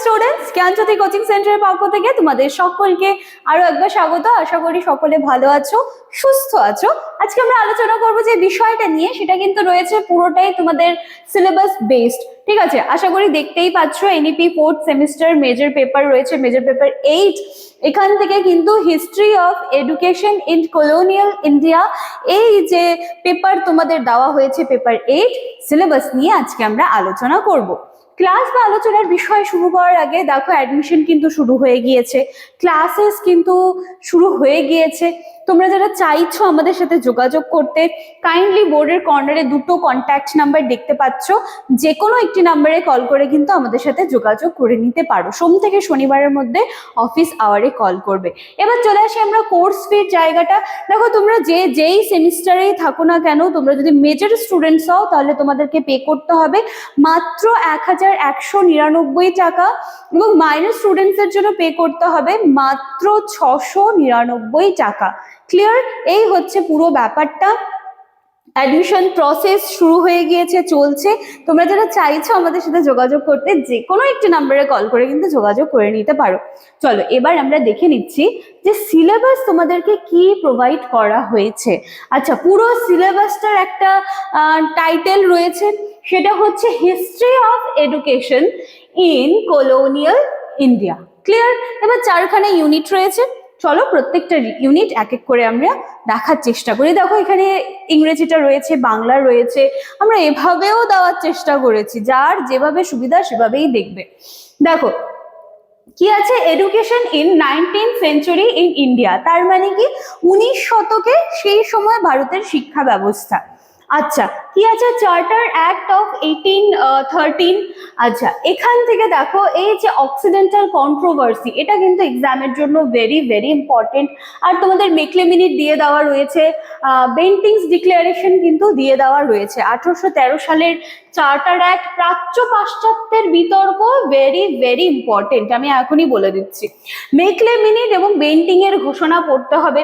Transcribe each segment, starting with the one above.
Students জ্ঞানজ্যোতি coaching সেন্টারের পক্ষ থেকে তোমাদের সকলকে আরও একবার স্বাগত। আশা করি সকলে ভালো আছো, সুস্থ আছো। আজকে আমরা আলোচনা করব যে বিষয়টা নিয়ে, সেটা কিন্তু রয়েছে পুরোটাই তোমাদের সিলেবাস বেসড ঠিক আছে? আশা করি দেখতেই পাচ্ছ NEP fourth semester major paper রয়েছে মেজর পেপার এইট এখান থেকে কিন্তু history of education in colonial India এই যে পেপার তোমাদের দেওয়া হয়েছে পেপার এইট সিলেবাস নিয়ে আজকে আমরা আলোচনা করব। ক্লাস বা আলোচনার বিষয় শুরু করার আগে দেখো অ্যাডমিশন কিন্তু শুরু হয়ে গিয়েছে। ক্লাসেস কিন্তু শুরু হয়ে গিয়েছে। তোমরা যারা চাইছো আমাদের সাথে যোগাযোগ করতে কাইন্ডলি বোর্ডের কর্নারে দুটো কন্ট্যাক্ট নাম্বার দেখতে পাচ্ছ। যে কোনো একটি নাম্বারে কল করে কিন্তু আমাদের সাথে যোগাযোগ করে নিতে পারো। সোম থেকে শনিবারের মধ্যে অফিস আওয়ারে কল করবে। এবার চলে আসি আমরা কোর্স ফির জায়গাটা। দেখো তোমরা যে যেই সেমিস্টারেই থাকো না কেন, তোমরা যদি মেজর স্টুডেন্টস হও তাহলে তোমাদেরকে পে করতে হবে। মাত্র এক হাজার একশো নিরানব্বই টাকা এবং মাইনর স্টুডেন্টসের জন্য পে করতে হবে মাত্র ছশো নিরানব্বই টাকা। ক্লিয়ার এই হচ্ছে পুরো ব্যাপারটা। অ্যাডমিশন প্রসেস শুরু হয়ে গিয়েছে, চলছে। তোমরা যারা চাইছো আমাদের সাথে যোগাযোগ করতে, যে কোনো একটি নাম্বারে কল করে কিন্তু যোগাযোগ করে নিতে পারো। চলো, এবার আমরা দেখে নিচ্ছি যে সিলেবাস তোমাদেরকে কি প্রোভাইড করা হয়েছে। আচ্ছা পুরো সিলেবাসটার একটা টাইটেল রয়েছে। সেটা হচ্ছে history of education in colonial India clear এবার চারখানে ইউনিট রয়েছে। চলো প্রত্যেকটা ইউনিট এক এক করে আমরা দেখার চেষ্টা করি। দেখো এখানে ইংরেজিটা রয়েছে, বাংলা রয়েছে। আমরা এভাবেও দেওয়ার চেষ্টা করেছি। যার যেভাবে সুবিধা সেভাবেই দেখবে। দেখো, কি আছে? Education in nineteen century in India তার মানে কি? উনিশ শতকে সেই সময় ভারতের শিক্ষা ব্যবস্থা। আচ্ছা কি আছে? Charter act of eighteen thirteen আচ্ছা এখান থেকে দেখো, এই যে অক্সিডেন্টাল কন্ট্রোভার্সি এটা কিন্তু এক্সামের জন্য ভেরি ভেরি ইম্পর্টেন্ট আর তোমাদের মেকলে মিনিট দিয়ে দেওয়া রয়েছে বেন্টিংস ডিক্লারেশন কিন্তু দিয়ে দেওয়া রয়েছে। আঠারোশো তেরো সালের চার্টার অ্যাক্ট প্রাচ্য পাশ্চাত্যের বিতর্ক ভেরি ভেরি ইম্পর্টেন্ট আমি এখনই বলে দিচ্ছি। মেকলে মিনিট এবং বেন্টিং এর ঘোষণা পড়তে হবে।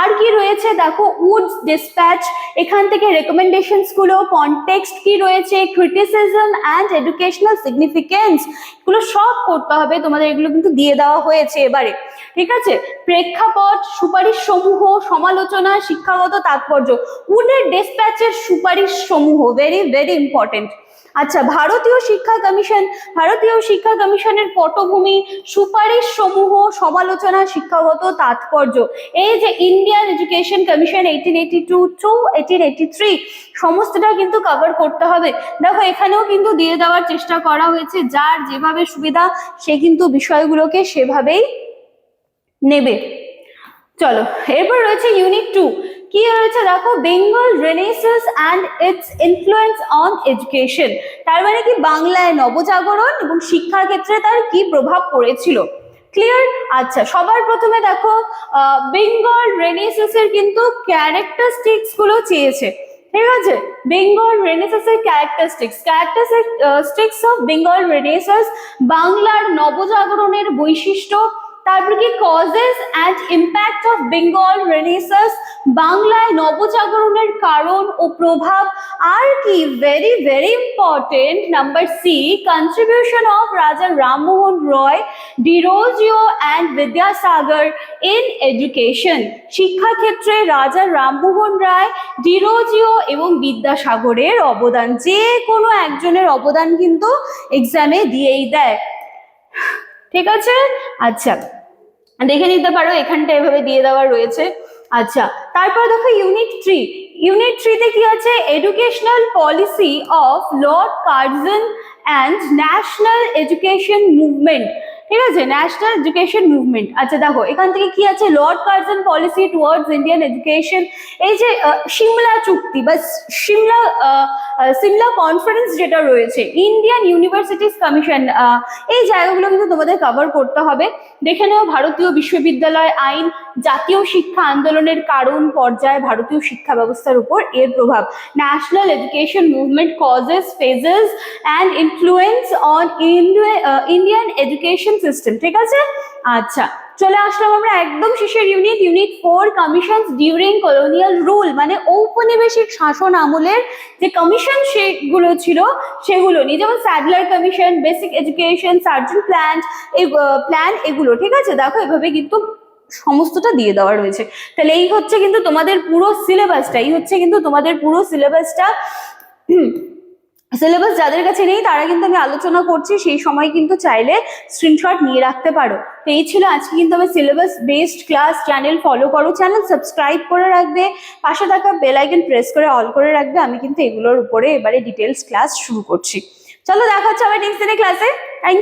আর কি রয়েছে? দেখো উডস ডিসপ্যাচ এখান থেকে রেকমেন্ডেশনস গুলো কনটেক্সট কি রয়েছে ক্রিটিসিজম অ্যান্ড এডুকেশনাল সিগনিফিকেন্স এগুলো সব করতে হবে। তোমাদের এগুলো কিন্তু দিয়ে দেওয়া হয়েছে এবারে। ঠিক আছে? প্রেক্ষাপট সুপারিশ সমূহ সমালোচনা, শিক্ষাগত তাৎপর্য। উডের ডিসপ্যাচের সুপারিশ সমূহ ভেরি ভেরি ইম্পর্টেন্ট আচ্ছা ভারতীয় শিক্ষা কমিশন, ভারতীয় শিক্ষা কমিশনের পটভূমি সুপারিশ সমূহ সমালোচনা শিক্ষাগত তাৎপর্য। এই যে Indian education commission eighteen eighty two to eighteen eighty three সমস্তটা কিন্তু কভার করতে হবে। দেখো, এখানেও কিন্তু দিয়ে দেওয়ার চেষ্টা করা হয়েছে, যার যেভাবে সুবিধা, সে কিন্তু বিষয়গুলোকে সেভাবেই নেবে। চলো, এরপর রয়েছে ইউনিট টু কি রয়েছে দেখো? Bengal renaissance and its influence on education তার মানে কি বাংলায় নবজাগরণ এবং শিক্ষার ক্ষেত্রে তার কি প্রভাব পড়েছিল? ক্লিয়ার আচ্ছা সবার প্রথমে দেখো বেঙ্গল রেনেসাসের কিন্তু ক্যারেক্টারিস্টিক্সগুলো চেয়েছে। ঠিক আছে? Bengal রেনেসাসের characteristics characteristics of Bengal renaissance বাংলার নবজাগরণের বৈশিষ্ট্য তারপর কি causes and impact of Bengal renaissance বাংলায় নবজাগরণের কারণ ও প্রভাব, আর কি very very important number C contribution of Raja Rammohan Roy Derozio and Vidyasagar in education শিক্ষাক্ষেত্রে রাজা রামমোহন রায় ডিরোজিও এবং বিদ্যাসাগরের অবদান, যে কোনো একজনের অবদান কিন্তু এক্সামে দিয়েই দেয়। ঠিক আছে? আচ্ছা দেখে নিতে পারো, এখানটা এভাবে দিয়ে দেওয়া রয়েছে। আচ্ছা তারপর দেখো ইউনিট থ্রি ইউনিট থ্রিতে কি আছে? Educational policy of Lord Curzon and national education movement ঠিক আছে ন্যাশনাল এডুকেশন মুভমেন্ট আচ্ছা দেখো, এখান থেকে কি আছে? Lord Curzon policy towards Indian education এই যে সিমলা চুক্তি বা সিমলা সিমলা কনফারেন্স যেটা রয়েছে ইন্ডিয়ান ইউনিভার্সিটিস কমিশন এই জায়গাগুলো কিন্তু তোমাদের কভার করতে হবে। দেখে নেও, ভারতীয় বিশ্ববিদ্যালয় আইন জাতীয় শিক্ষা আন্দোলনের কারণ পর্যায়ে ভারতীয় শিক্ষা ব্যবস্থার উপর এর প্রভাব। National education movement causes phases and influence on Indian education system ঠিক আছে? আচ্ছা চলে আসলাম আমরা একদম শেষের unit unit four commission during colonial rule মানে ঔপনিবেশিক শাসন আমলের যে কমিশন সেগুলো ছিল, সেগুলো নিয়ে, যেমন Sadler commission basic education Sargent plan plan এগুলো, ঠিক আছে? দেখো, এভাবে কিন্তু সমস্তটা দিয়ে দেওয়া রয়েছে। তাহলে এই হচ্ছে কিন্তু তোমাদের পুরো সিলেবাসটা এই হচ্ছে কিন্তু তোমাদের পুরো সিলেবাসটা সিলেবাস যাদের কাছে নেই, তারা কিন্তু আমি আলোচনা করছি, সেই সময় কিন্তু চাইলে স্ক্রিনশট নিয়ে রাখতে পারো। তো এই ছিল আজকে কিন্তু আমার syllabus based class channel follow করো চ্যানেল সাবস্ক্রাইব করে রাখবে, পাশে থাকা বেল আইকন প্রেস করে অল করে রাখবে, আমি কিন্তু এগুলোর উপরে এবারে ডিটেলস ক্লাস শুরু করছি। চলো দেখা হচ্ছে আবার নেক্সট দিনের ক্লাসে থ্যাংক